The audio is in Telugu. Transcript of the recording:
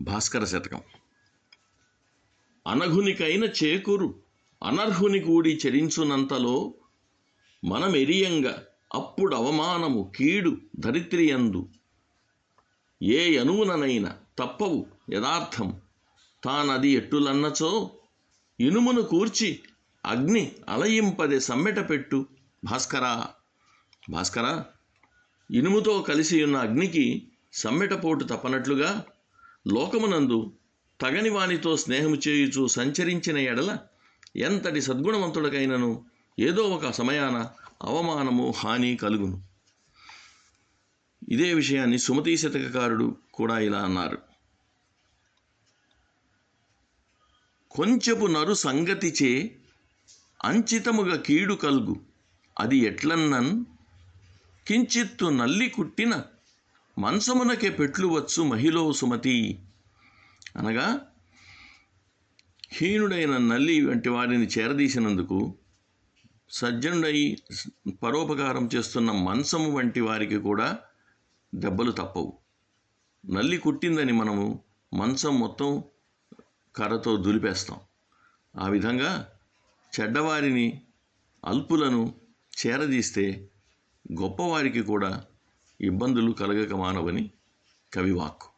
భాస్కర శతకం. అనఘునికైన చేకూరు అనర్హుని కూడి చెరించునంతలో మనమెరియంగా అప్పుడు అవమానము కీడు ధరిత్రియందు ఏ అణువుననైన తప్పవు యథార్థం. తానది ఎట్టులన్నచో ఇనుమును కూర్చి అగ్ని అలయింపదే సమ్మెట పెట్టు భాస్కరా. భాస్కరా ఇనుముతో కలిసి ఉన్న అగ్నికి సమ్మెటపోటు తప్పనట్లుగా లోకమునందు తగని వానితో స్నేహము చేయుచు సంచరించిన ఎడల ఎంతటి సద్గుణవంతుడికైనను ఏదో ఒక సమయాన అవమానము హాని కలుగును. ఇదే విషయాన్ని సుమతీ శతకకారుడు కూడా ఇలా అన్నారు. కొంచెపు నరు సంగతిచే అంచితముగా కీడు కలుగు అది ఎట్లన్నన్? కించిత్తు నల్లి కుట్టిన మంచమునకే పెట్లు వచ్చు మహిళో సుమతి. అనగా హీనుడైన నల్లి వంటి వారిని చేరదీసినందుకు సజ్జనుడై పరోపకారం చేస్తున్న మంచము వంటి వారికి కూడా దెబ్బలు తప్పవు. నల్లి కుట్టిందని మనము మంచం మొత్తం కర్రతో దులిపేస్తాం. ఆ విధంగా చెడ్డవారిని అల్పులను చేరదీస్తే గొప్పవారికి కూడా ఇబ్బందులు కలగక మానవని కవివాక్కు.